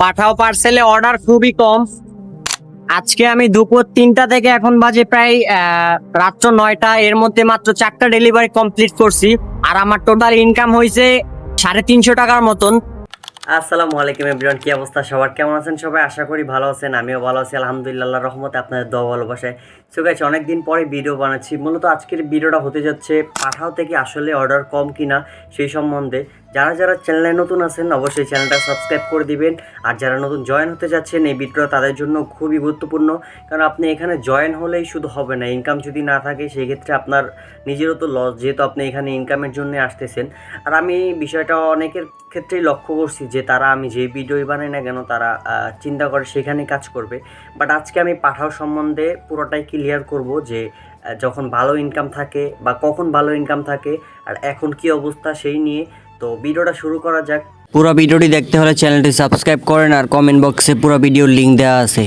পাঠাও পার্সেলে order খুবই কম। আজকে আমি দুপুর তিনটা থেকে এখন বাজে প্রায় রাত্র নয়টা। এর মধ্যে মাত্র চারটা ডেলিভারি কমপ্লিট করছি। আর আমার টোটাল ইনকাম হয়েছে সাড়ে তিনশো টাকার মতন। আসসালামু আলাইকুম এভরিওয়ান কি অবস্থা? সবার কেমন আছেন? সবাই আশা করি ভালো আছেন, আমিও ভালো আছি, আলহামদুলিল্লাহ রহমতে আপনাদের দোয়া ভালোবাসায়। সো গাইছে অনেকদিন পরে ভিডিও বানাচ্ছি। মূলত আজকের ভিডিওটা হতে যাচ্ছে পাঠাও থেকে আসলে অর্ডার কম কিনা সেই সম্বন্ধে। যারা যারা চ্যানেলে নতুন আছেন, অবশ্যই চ্যানেলটা সাবস্ক্রাইব করে দিবেন। আর যারা নতুন জয়েন হতে যাচ্ছেন, এই ভিডিওটা তাদের জন্য খুবই গুরুত্বপূর্ণ। কারণ আপনি এখানে জয়েন হলেই শুধু হবে না ইনকাম যদি না থাকে, সেই ক্ষেত্রে আপনার নিজেরও তো লস যেহেতু আপনি এখানে ইনকামের জন্য আসতেছেন। আর আমি বিষয়টা অনেকের ক্ষেত্রেই লক্ষ্য করছি যে, তারা আমি যে ভিডিওই বানাই না কেন, তারা চিন্তা করে সেখানে কাজ করবে। বাট আজকে আমি পাঠাও সম্বন্ধে পুরোটাই ক্লিয়ার করব যে যখন ভালো ইনকাম থাকে বা কখন ভালো ইনকাম থাকে, আর এখন কি অবস্থা সেই নিয়ে। তো ভিডিওটা শুরু করা যাক। পুরো ভিডিওটি দেখতে হলে চ্যানেলটি সাবস্ক্রাইব করেন আর কমেন্ট বক্সে পুরো ভিডিওর লিঙ্ক দেওয়া আছে।